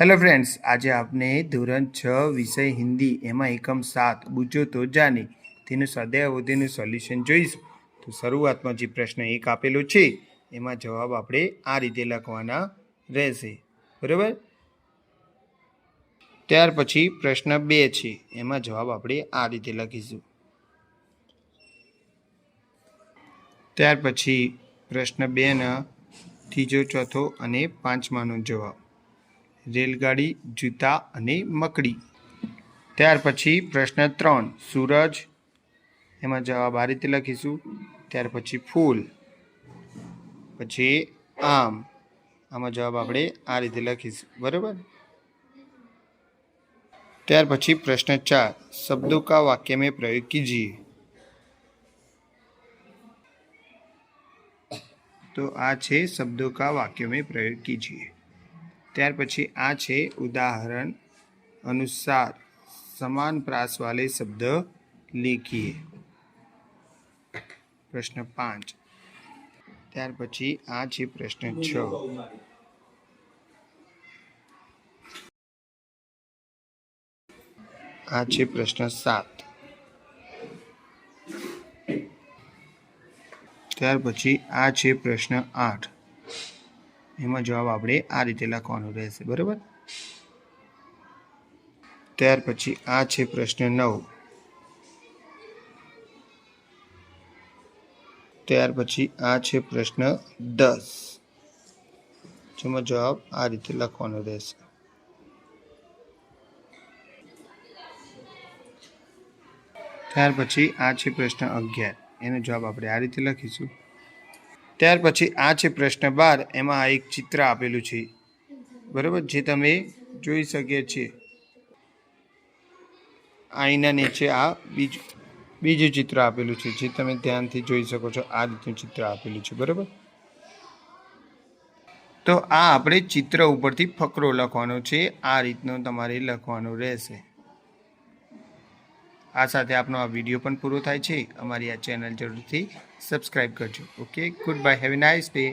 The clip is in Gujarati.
હેલો ફ્રેન્ડ્સ આજે આપણે ધોરણ છ વિષય હિન્દી, એમાં એકમ સાત બુજો તો જાની. તેનું સદયાવધિનું સોલ્યુશન જોઈશું. તો શરૂઆતમાં જે પ્રશ્ન એક આપેલો છે, એમાં જવાબ આપણે આ રીતે લખવાના રહેશે. બરાબર? ત્યાર પછી પ્રશ્ન બે છે, એમાં જવાબ આપણે આ રીતે લખીશું. ત્યાર પછી પ્રશ્ન બેના ત્રીજો, ચોથો અને પાંચમાનો જવાબ. રેલગાડી, જૂતા અને મકડી. ત્યાર પછી પ્રશ્ન ત્રણ, સૂરજ. એમાં જવાબ આ રીતે લખીશું. ત્યાર પછી ફૂલ. પછી આમ. આમાં જવાબ આપણે આ રીતે લખીશું. બરાબર? ત્યાર પછી પ્રશ્ન ચાર, શબ્દો કા વાક્ય મેં પ્રયોગ કીજીએ? તો આ છે, શબ્દો કા વાક્ય મેં પ્રયોગ કીજીએ. त्यार पी आदाहरण अनुसार सामन प्रास वाले शब्द लिखिए प्रश्न पाँच त्यार पी आ प्रश्न छ आ प्रश्न सात त्यार पी आ प्रश्न आठ એમાં જવાબ આપણે આ રીતે લખવાનો રહેશે, બરાબર? ત્યાર પછી આ છે પ્રશ્ન નવ. ત્યાર પછી આ છે પ્રશ્ન દસ. જેમાં જવાબ આ રીતે લખવાનો રહેશે. ત્યાર પછી આ છે પ્રશ્ન અગિયાર. એનો જવાબ આપણે આ રીતે લખીશું. ત્યાર પછી આ છે પ્રશ્ન બાર, એમાં આ એક ચિત્ર આપેલું છે. બરાબર? જે તમે જોઈ શકીએ છીએ. આઈના નીચે આ બીજું બીજું ચિત્ર આપેલું છે, જે તમે ધ્યાનથી જોઈ શકો છો. આ રીતનું ચિત્ર આપેલું છે, બરાબર? તો આ આપણે ચિત્ર ઉપરથી ફકરો લખવાનો છે. આ રીતનો તમારે લખવાનો રહેશે. આ સાથે આપનો આ વીડિયો પણ પૂરો થાય છે. અમારી આ ચેનલ જરૂરથી સબસ્ક્રાઈબ કરજો. Okay good bye have a nice day